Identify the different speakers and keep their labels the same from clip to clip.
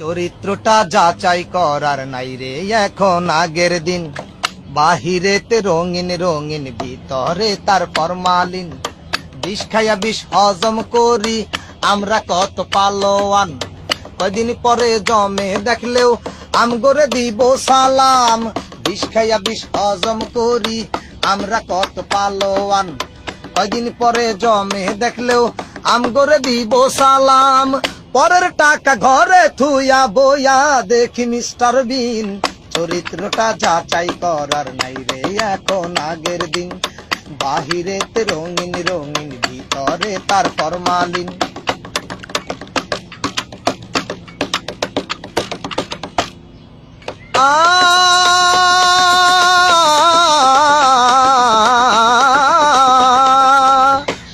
Speaker 1: চরিত্রটা যাচাই করার নাই রে, এখন আগের দিন। বাহিরেতে রঙিন রঙিন, ভিতরে তার ফরমালিন। বিষ খাইয়া বিষ হজম করি, আমরা কত পালোয়ান। কয়দিন পরে জমে দেখলেও আম করে দিব সালাম। বিষ খাইয়া বিষ হজম করি, আমরা কত পালোয়ান। কয়দিন পরে জমে দেখলেও আম করে দিব সালাম। পরের টাকা ঘরে থুয়া বইয়া দেখি মিস্টার বিন। চরিত্রটা যাচাই করার নাই রে, এখন আগের দিন। বাহিরেতে রঙিন রঙিন, ভিতরে তার ফরমালিন।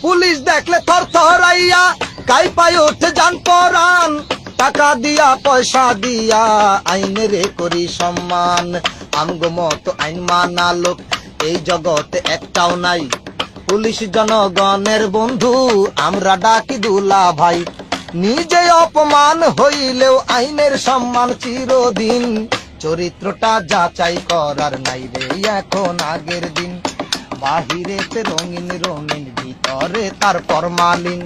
Speaker 1: পুলিশ দেখলে থর থরাইয়া কাই পায় ওঠে যান পরান টাকা দিয়া, পয়সা দিয়া আইনে রে করি সম্মান। আমগো মতো আইন মানা লোক, এই জগতে একটাও নাই। পুলিশ জনগণের বন্ধু, আমরা ডাকি দুলা ভাই। নিজে অপমান হইলেও আইনের সম্মান চিরদিন। চরিত্রটা যাচাই করার নাই রে, এখন আগের দিন। বাহিরেতে রঙিন রঙিন ভিতরে তার ফরমালিন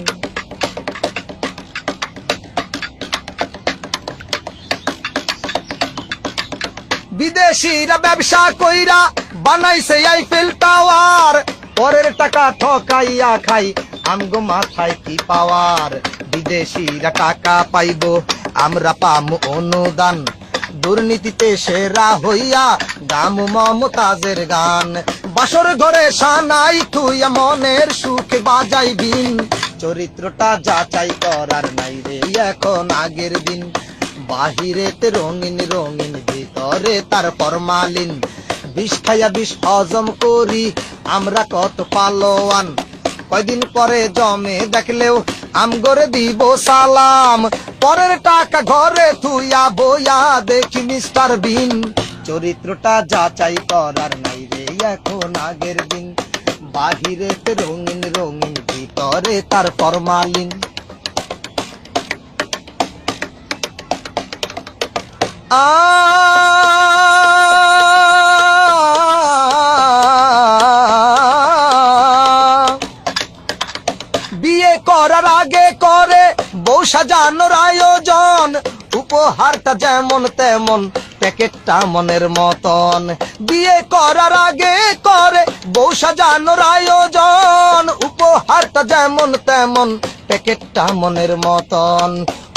Speaker 1: বিদেশিরা ব্যবসা কইরা বানাইছে আইফেল টাওয়ার পরের টাকা ঠকাইয়া খাই, আমগো মাথায় কি পাওয়ার বিদেশিরা টাকা পাইব, আমরা পামু অনুদান। দুর্নীতিতে সেরা হইয়া গাম মমতাজের গান। বাসর ঘরে সানাই থুইয়া মনের সুখে বাজাই বিন চরিত্রটা যাচাই করার নাই রে, এখন আগের দিন। বাহিরেতে রঙিন রঙিন ভিতরে তার ফরমালিন। বিষ খাইয়া বিষ হজম করি, আমরা কত পালোয়ান। কয়দিন পরে জমে দেখলেও আমগরে দিব সালাম। পরের টাকা ঘরে থুইয়া বইয়া দেখি মিস্টার বিন। চরিত্রটা যাচাই করার নাই রে, এখন আগের দিন। বাহিরেতে রঙিন রঙিন ভিতরে তার ফরমালিন। বিয়ে করার আগে করে বউ সাজানোর আয়োজন উপহারটা যেমন তেমন প্যাকেটটা মনের মতন বিয়ে করার আগে করে বউ সাজানোর আয়োজন উপহারটা যেমন তেমন প্যাকেটটা মনের মতন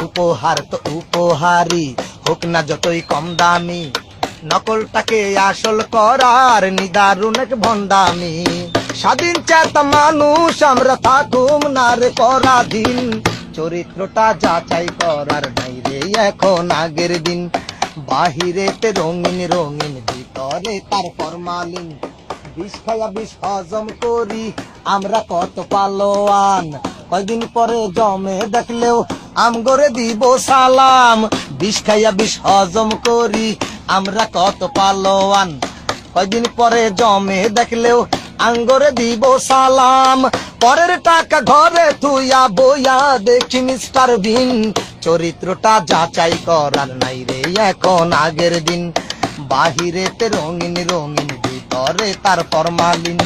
Speaker 1: উপহার তো উপহারই হোক না যতই কম দামি, নকলটাকে আসল করার নিদারুণ এক ভণ্ডামি। স্বাধীন চেতা মানুষ, আমরা থাকুম না রে পরাধীন। চরিত্রটা যাচাই করার নাই রে এখন আগের দিন। বাহিরেতে রঙিন রঙিন, ভিতরে তার ফরমালিন। বিষ বিষ হজম করি, আমরা কত পালোয়ান। কয়দিন পরে জমে দেখলেও আমগরে দিব সালাম। বিষ খাইয়া বিষ হজম করি। আমরা কত পালোয়ান। কয়দিন পরে জমে দেখলেও আঙ্গরে দিব সালাম। পরের টাকা ঘরে তুইয়া বইয়া দেখি মিস্টার বিন। চরিত্রটা যাচাই করার নাই রে, এখন আগের দিন। বাহিরেতে রঙিন রঙিন ভিতরে তার ফরমালিন